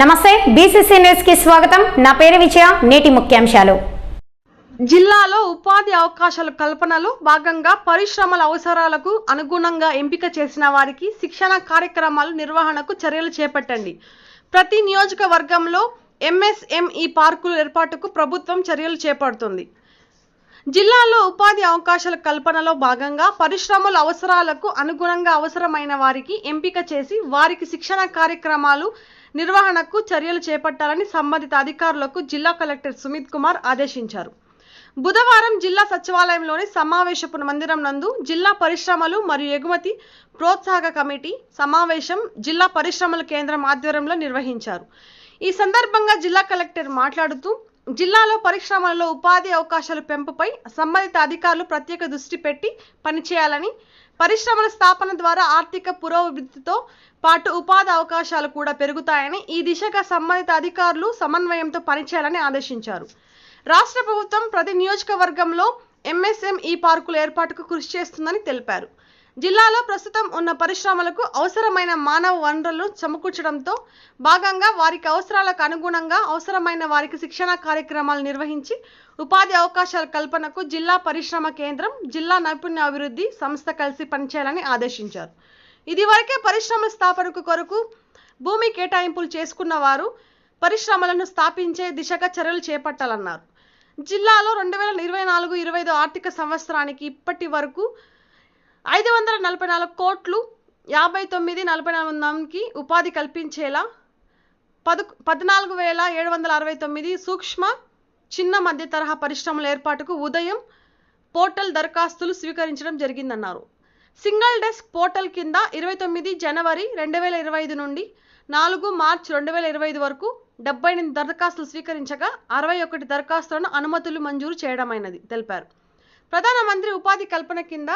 నమస్తే బీసీసీ న్యూస్కి స్వాగతం. నా పేరు విజయ నేటి ముఖ్యాంశాలు. జిల్లాలో ఉపాధి అవకాశాల కల్పనలో భాగంగా పరిశ్రమల అవసరాలకు అనుగుణంగా ఎంపిక చేసిన వారికి శిక్షణ కార్యక్రమాలు నిర్వహణకు చర్యలు చేపట్టండి. ప్రతి నియోజకవర్గంలో ఎంఎస్ఎంఈ పార్కులు ఏర్పాటుకు ప్రభుత్వం చర్యలు చేపడుతుంది. జిల్లాలో ఉపాధి అవకాశాల కల్పనలో భాగంగా పరిశ్రమల అవసరాలకు అనుగుణంగా అవసరమైన వారికి ఎంపిక చేసి వారికి శిక్షణ కార్యక్రమాలు నిర్వహణకు చర్యలు చేపట్టాలని సంబంధిత అధికారులకు జిల్లా కలెక్టర్ సుమిత్ కుమార్ ఆదేశించారు. బుధవారం జిల్లా సచివాలయంలోని సమావేశపు మందిరం నందు జిల్లా పరిశ్రమలు మరియు ఎగుమతి ప్రోత్సాహక కమిటీ సమావేశం జిల్లా పరిశ్రమల కేంద్రం ఆధ్వర్యంలో నిర్వహించారు. ఈ సందర్భంగా జిల్లా కలెక్టర్ మాట్లాడుతూ జిల్లాలో పరిశ్రమలలో ఉపాధి అవకాశాల పెంపుపై సంబంధిత అధికారులు ప్రత్యేక దృష్టి పెట్టి పనిచేయాలని పరిశ్రమల స్థాపన ద్వారా ఆర్థిక పురోభివృద్ధితో పాటు ఉపాధి అవకాశాలు కూడా పెరుగుతాయని ఈ దిశగా సంబంధిత అధికారులు సమన్వయంతో పనిచేయాలని ఆదేశించారు. రాష్ట్ర ప్రభుత్వం ప్రతి నియోజకవర్గంలో ఎంఎస్ఎంఈ పార్కుల ఏర్పాటుకు కృషి చేస్తుందని తెలిపారు. జిల్లాలో ప్రస్తుతం ఉన్న పరిశ్రమలకు అవసరమైన మానవ వనరులను సమకూర్చడంతో భాగంగా వారికి అవసరాలకు అనుగుణంగా అవసరమైన వారికి శిక్షణ కార్యక్రమాలు నిర్వహించి ఉపాధి అవకాశాల కల్పనకు జిల్లా పరిశ్రమ కేంద్రం జిల్లా నైపుణ్య అభివృద్ధి సంస్థ కలిసి పనిచేయాలని ఆదేశించారు. ఇదివరకే పరిశ్రమల స్థాపనకు కొరకు భూమి కేటాయింపులు చేసుకున్న వారు పరిశ్రమలను స్థాపించే దిశగా చర్యలు చేపట్టాలన్నారు. జిల్లాలో రెండు వేల ఇరవై నాలుగు ఇరవై ఐదు ఆర్థిక సంవత్సరానికి ఇప్పటి వరకు ఐదు వందల నలభై నాలుగు కోట్లు యాభై తొమ్మిది నలభై నాలుగు మందికి ఉపాధి కల్పించేలా పదు పద్నాలుగు వేల ఏడు వందల అరవై తొమ్మిది సూక్ష్మ చిన్న మధ్య తరహా పరిశ్రమల ఏర్పాటుకు ఉదయం పోర్టల్ దరఖాస్తులు స్వీకరించడం జరిగిందన్నారు. సింగిల్ డెస్క్ పోర్టల్ కింద ఇరవై తొమ్మిది జనవరి రెండు వేల ఇరవై ఐదు నుండి నాలుగు మార్చ్ రెండు వేల ఇరవై ఐదు వరకు డెబ్బై ఎనిమిది దరఖాస్తులు స్వీకరించగా అరవై ఒకటి దరఖాస్తులను అనుమతులు మంజూరు చేయడమైనది తెలిపారు. ప్రధానమంత్రి ఉపాధి కల్పన కింద